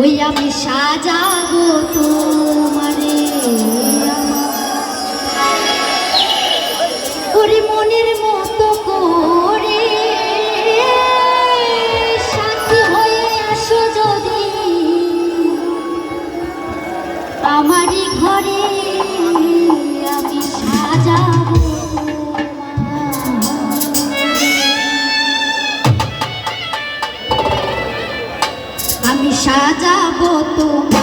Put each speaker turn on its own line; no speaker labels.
ওই আমি সাজাবো তোমারে। ওরে মনের মতো সাজাবো আমার